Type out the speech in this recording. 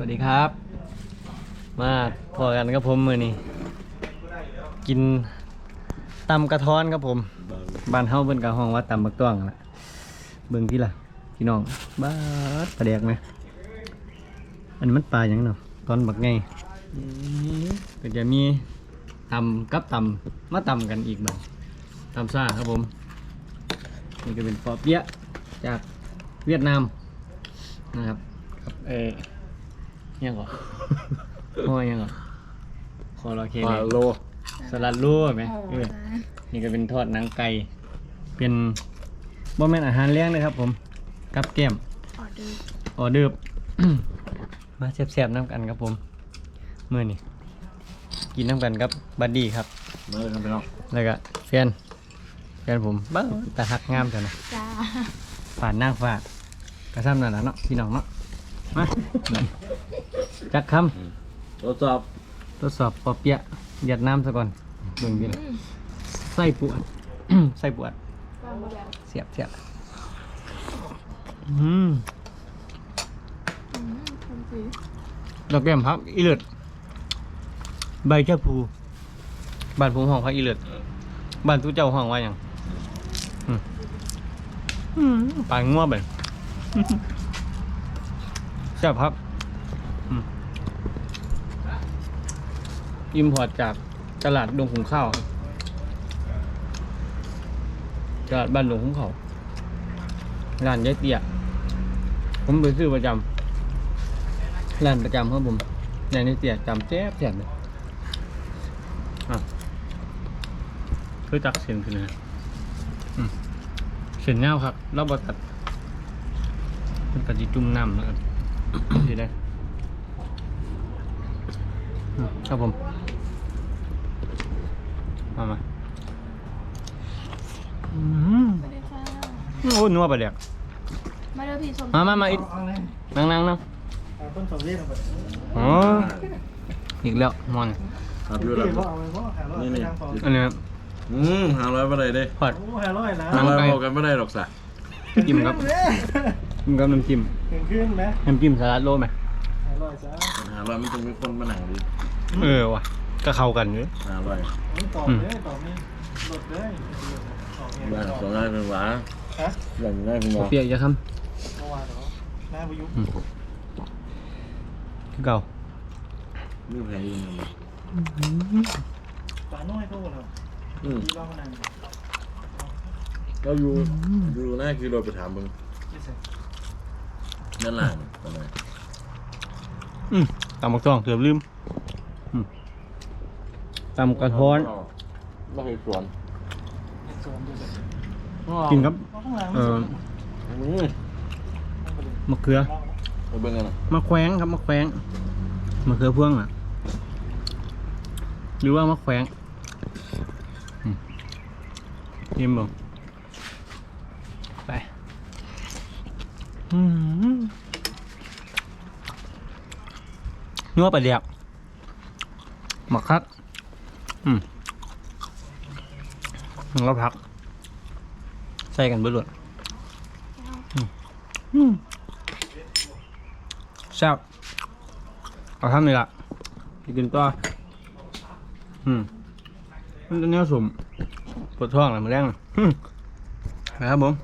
วัสดีครับ มาพอกันครับผมมือนี้กินตำกระท้อนครับผมบ้านเฮาเบิ่นกะห้องว่าตำบักต้องละเบิ่งที่ล่ะพี่น้องบ้าดปลาแดกไหมอันมันปลาหยังเนาะตอนบักไงก็จะมีตำกับตำมาตำกันอีกบ้างตำซ่าครับผมนี่ก็เป็นปอเปี๊ยะจากเวียดนามนะครับกับเออ ยังก่อนพ่อยังก่อนคอรอเคปลาเลยโลสลัดลู่ไหมเออนี่ก็เป็นทอดหนังไก่ เป็นบ่แม่นอาหารเลี้ยงนะครับ ผมกับแก้มออเดอร์ออเดิร์ฟมาแซ่บๆน้ำกันครับผมมื้อนี้กินน้ำกันกับบัดดี้ครับมาเลยครับพี่น้องแล้วก็แฟนแฟนผมบ้าตาหักงามจังนะจ้าฝาดนางฝาดกระซ้ำนั่นแหละเนาะพี่น้องเนาะ มาจักคำทดสอบทดสอบปอเปียะเวียดนามซะก่อนเบิ่งดิล่ะไส้ปวด ไส้ปวดฟังมาแล้วเสียบเสียบอืมอืมทำสิดอกแก้มพักอีเลือดใบชะพูบ้านผมห้องพักอีเลือดบ้านตู้เจ้าห้องว่าหยังอืมอืมปลางัวไป แซ่บครับอิมพอร์ตจากตลาดดงขุงข้าวครับตลาดบ้านดงขุงข้าวร้านยายเตี้ยผมไปซื้อประจำร้านประจำครับผมร้านยายเตี้ยจำแจ๊บแจ๊บเลยอะคือจักเส้นคือนะเส้นเงาครับเราบตัดมันก็จะจุ่มน้ำแล้วกัน ดีได้อืมครับผม มามาอืมสวัสดีค่ะโอ้นัวไปเลยมาเด้อพี่ชมมามามาอีกนั่งนั่งนั่งต้นสมเรียกแบบอ๋ออีกแล้วมอน ครับอยู่พี่แล้วก็เอาไปเพราะหาร้อยนี่ไปนี่ ทางฟองอันนี้ครับอืมหาร้อยไม่ได้เด้พอด โอ้หาร้อยนะหาร้อยพอกันไม่ได้หรอกสะจิ้มครับ จิ้มกับน้ำจิ้มเก่งขึ้นไหมน้ำจิ้มสลัดโลไหมหาร้อยจ้าหาร้อยมันต้องมีคนมาหนังดิเออว่ะก็เข้ากันอยู่หาร้อยต่อเลยต่อนี่หลดเลยต่อเนี่ยบ้านต่อสองง่ายเป็นหวาฮะอย่างง่ายเป็นหขอวาเปียกอย่าคเมื่อวานเหรอหน้าพยุำอืมคือเก่านี่แพงจริงปลาน้อยโตแล้วอืมดีบ้างมันนั่นก็อยู่อยู่หน้าคือเราไปถามมึงไม่ใช่ ด้านหลังทำไมอืมตำบักตองเกือบลืมอืมตำกระท้อน ไม่เคยสวนสวนดูเลยกินครับข้างหลังเอไม่สอวนอืมมะเขือไปเบิ่งกันนะมะแขวงครับมะแขวงมะเขือพวงอะ หรือว่ามะแขวงอืมชิมบ่ไป อืม นัวปลาเดียกหมักคักอืมแล้วพัก ใส่กันเบื่อหลดแซ่บเอาทำนี่ละกินต่ออืมมันจะเนื้อสุ่มปวดท้องอะไรมาแรงน่ะอืมนะครับผม